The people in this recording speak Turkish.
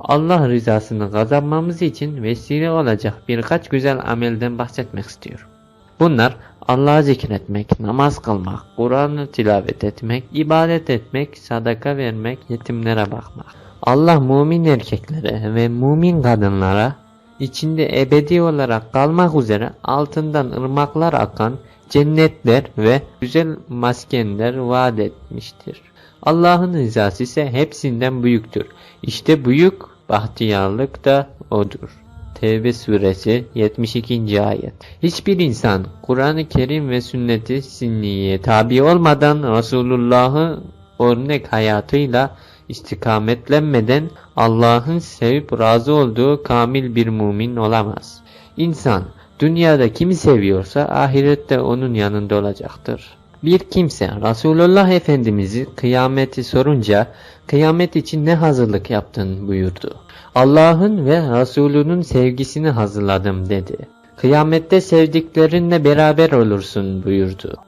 Allah rızasını kazanmamız için vesile olacak birkaç güzel amelden bahsetmek istiyorum. Bunlar Allah'ı zikretmek, namaz kılmak, Kur'an'ı tilavet etmek, ibadet etmek, sadaka vermek, yetimlere bakmak. Allah mümin erkeklere ve mümin kadınlara içinde ebedi olarak kalmak üzere altından ırmaklar akan cennetler ve güzel maskenler vaat etmiştir. Allah'ın rızası ise hepsinden büyüktür. İşte büyük bahtiyarlık da odur. Tevbe suresi 72. ayet. Hiçbir insan Kur'an-ı Kerim ve sünneti sinniye tabi olmadan Resulullah'ı örnek hayatıyla istikametlenmeden Allah'ın sevip razı olduğu kamil bir mümin olamaz. İnsan dünyada kimi seviyorsa ahirette onun yanında olacaktır. Bir kimse Resulullah Efendimiz'i kıyameti sorunca kıyamet için ne hazırlık yaptın buyurdu. Allah'ın ve Resulünün sevgisini hazırladım dedi. Kıyamette sevdiklerinle beraber olursun buyurdu.